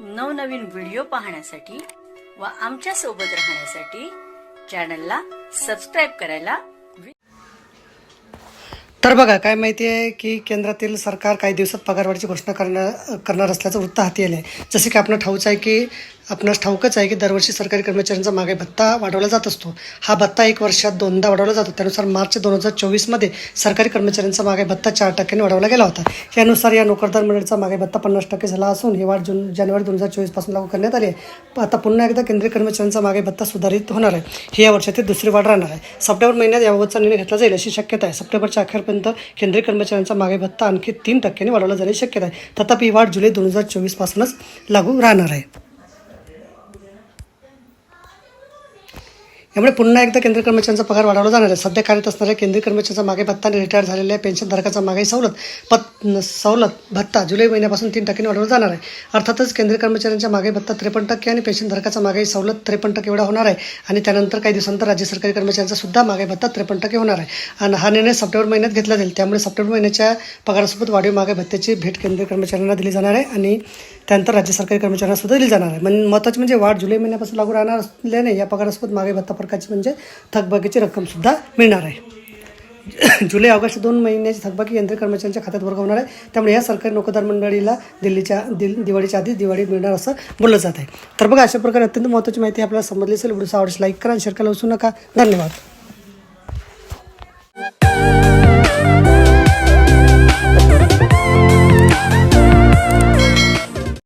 नवनवीन व्हिडिओ पाहण्यासाठी व आमच्यासोबत राहण्यासाठी चॅनलला सबस्क्राईब करायला तर बघा काय माहिती आहे की केंद्रातील सरकार काही दिवसात पगारवाढीची घोषणा करणार करणार असल्याचं वृत्त हाती आले आहे जसे की आपण ठाऊच आहे की आपणास ठाऊकच आहे की दरवर्षी सरकारी कर्मचाऱ्यांचा मागे भत्ता वाढवला जात असतो. हा भत्ता एक वर्षात दोनदा वाढवला जातो. त्यानुसार मार्च दोन हजार चोवीसमध्ये सरकारी कर्मचाऱ्यांचा मागे भत्ता चार टक्क्यांनी वाढवला गेला होता. यानुसार या नोकरदार मंडळीचा मागे भत्ता पन्नास टक्के झाला असून ही वाढ जून जानेवारी दोन हजार चोवीसपासून लागू करण्यात आली आहे. आता पुन्हा एकदा केंद्रीय कर्मचाऱ्यांचा मागे भत्ता सुधारित होणार आहे. ही या वर्षातील दुसरी वाढ राहणार आहे. सप्टेंबर महिन्यात याबाबतचा निर्णय घेतला जाईल अशी शक्यता आहे. सप्टेंबरच्या अखेरपर्यंत केंद्रीय कर्मचाऱ्यांचा मागे भत्ता आणखी तीन टक्क्यांनी वाढवला जाण्याची शक्यता आहे. तथापि ही वाढ जुलै दोन हजार चोवीसपासूनच लागू राहणार आहे. यामुळे पुन्हा एकदा केंद्रीय कर्मचाऱ्यांचा पगार वाढवला जाणार आहे. सध्या कार्यरत असणाऱ्या केंद्रीय कर्मचाऱ्यांचा मागे भत्ता आणि रिटायर झालेल्या पेन्शनधारकाचा मागे सवलत पत सवलत भत्ता जुलै महिन्यापासून तीन टक्क्यांनी वाढवला जाणार आहे. अर्थातच केंद्रीय कर्मचाऱ्यांच्या मागे भत्ता त्रेपन्न टक्के आणि पेन्शनधारकाचा मागे सवलत त्रेपन्न टक्के एवढा होणार आहे. आणि त्यानंतर काही दिवसानंतर राज्य सरकारी कर्मचाऱ्यांचा सुद्धा मागे भत्ता त्रेपन्न टक्के होणार आहे. आणि हा निर्णय सप्टेंबर महिन्यात घेतला जाईल. त्यामुळे सप्टेंबर महिन्याच्या पगारासोबत वाढीव मागे भत्त्याची भेट केंद्रीय कर्मचाऱ्यांना दिली जाणार आहे. आणि त्यानंतर राज्य सरकारी कर्मचाऱ्यांना सुद्धा दिली जाणार आहे. म्हणजे महत्त्वाचे म्हणजे वाढ जुलै महिन्यापासून लागू राहणार असल्याने या पगारासोबत मागे भत्ता फरकाची म्हणजे थकबाकीची रक्कमसुद्धा मिळणार आहे. जुलै ऑगस्ट दोन महिन्याची थकबाकी यंत्र कर्मचाऱ्यांच्या खात्यात वर्ग होणार आहे. त्यामुळे या सरकारी नोकरदार मंडळीला दिल्लीच्या दिल दिवाळीच्या आधी दिवाळी मिळणार असं बोललं जात आहे. तर बघा अशा प्रकारे अत्यंत महत्त्वाची माहिती आपल्याला समजली असेल. व्हिडिओ आवडल्यास लाईक करा आणि शेअर करायला विसरू नका. धन्यवाद.